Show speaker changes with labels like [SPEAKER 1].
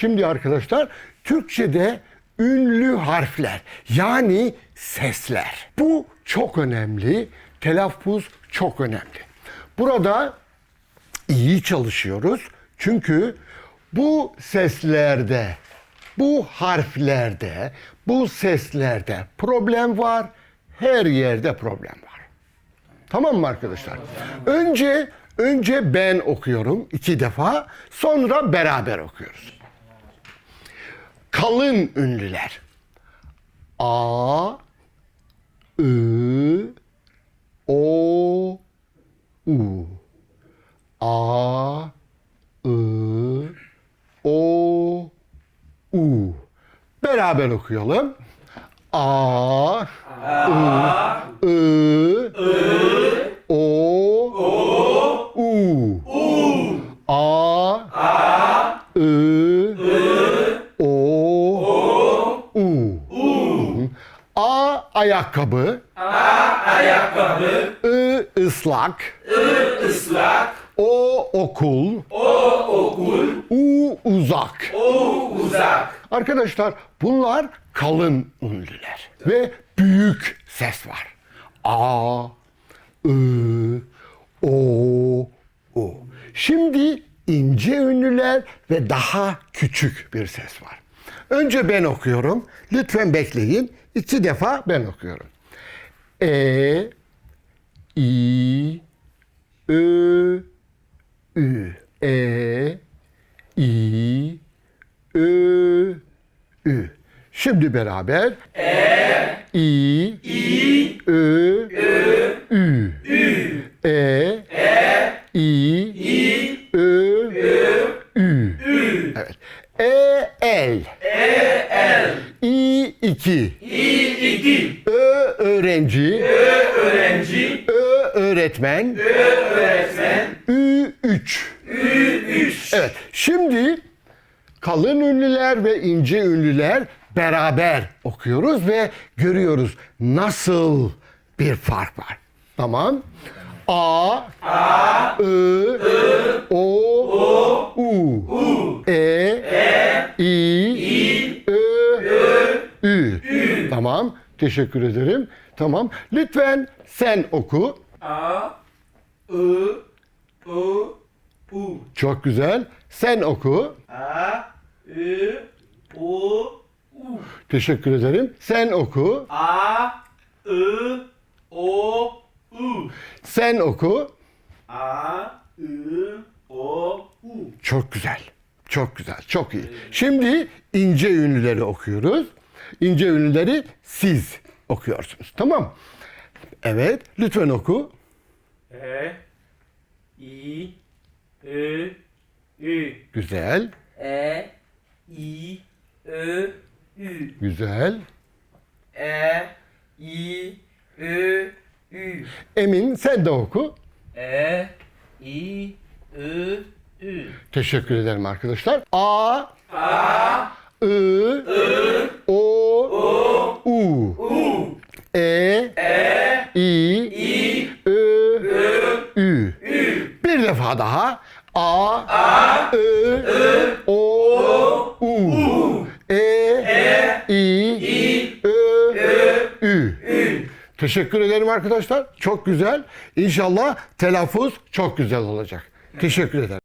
[SPEAKER 1] Şimdi arkadaşlar Türkçe'de ünlü harfler yani sesler. Bu çok önemli. Telaffuz çok önemli. Burada iyi çalışıyoruz. Çünkü bu seslerde, bu harflerde, bu seslerde problem var. Her yerde problem var. Tamam mı arkadaşlar? Önce önce ben okuyorum iki defa, sonra beraber okuyoruz. Kalın ünlüler. A I O U A I O U Beraber okuyalım. A I O U A I O U A ayakkabı
[SPEAKER 2] Ayakkabı,
[SPEAKER 1] I ıslak
[SPEAKER 2] ıslak,
[SPEAKER 1] O okul
[SPEAKER 2] okul,
[SPEAKER 1] U uzak
[SPEAKER 2] o uzak.
[SPEAKER 1] Arkadaşlar bunlar kalın ünlüler ve büyük ses var. A, I, O, U. Şimdi ince ünlüler ve daha küçük bir ses var. Önce ben okuyorum. Lütfen bekleyin. İki defa ben okuyorum. E, I, Ö, Ü. E, I, Ö, Ü. Şimdi beraber. E, I, I Ö, Ü. E, I, I Ö, Ü. Evet. E, el. İ, iki.
[SPEAKER 2] İ, iki,
[SPEAKER 1] Ö, öğrenci.
[SPEAKER 2] öğrenci,
[SPEAKER 1] Ö, öğretmen.
[SPEAKER 2] öğretmen,
[SPEAKER 1] Ü, üç.
[SPEAKER 2] üç.
[SPEAKER 1] Evet. Şimdi kalın ünlüler ve ince ünlüler beraber okuyoruz ve görüyoruz nasıl bir fark var. Tamam. A, A I, O, U, E, Teşekkür ederim. Tamam. Lütfen sen oku.
[SPEAKER 2] A, I, O, U.
[SPEAKER 1] Çok güzel. Sen oku.
[SPEAKER 2] A, I, O, U.
[SPEAKER 1] Teşekkür ederim. Sen oku.
[SPEAKER 2] A, I, O, U.
[SPEAKER 1] Sen oku.
[SPEAKER 2] A, I, O, U.
[SPEAKER 1] Çok güzel. Çok güzel. Çok iyi. Şimdi ince ünlüleri okuyoruz. İnce ünlüleri siz okuyorsunuz. Tamam. Evet. Lütfen oku.
[SPEAKER 2] E, I, Ö, Ü.
[SPEAKER 1] Güzel.
[SPEAKER 2] E, I, Ö, Ü.
[SPEAKER 1] Güzel.
[SPEAKER 2] E, I, Ö, Ü.
[SPEAKER 1] Emin sen de oku.
[SPEAKER 2] E, I, I, Ü.
[SPEAKER 1] Teşekkür ederim arkadaşlar. A A I, O, U, E, I, Ö, Ü. Bir defa daha. A, I, O, U, E, I, Ö, Ü. Teşekkür ederim arkadaşlar. Çok güzel. İnşallah telaffuz çok güzel olacak. Teşekkür ederim.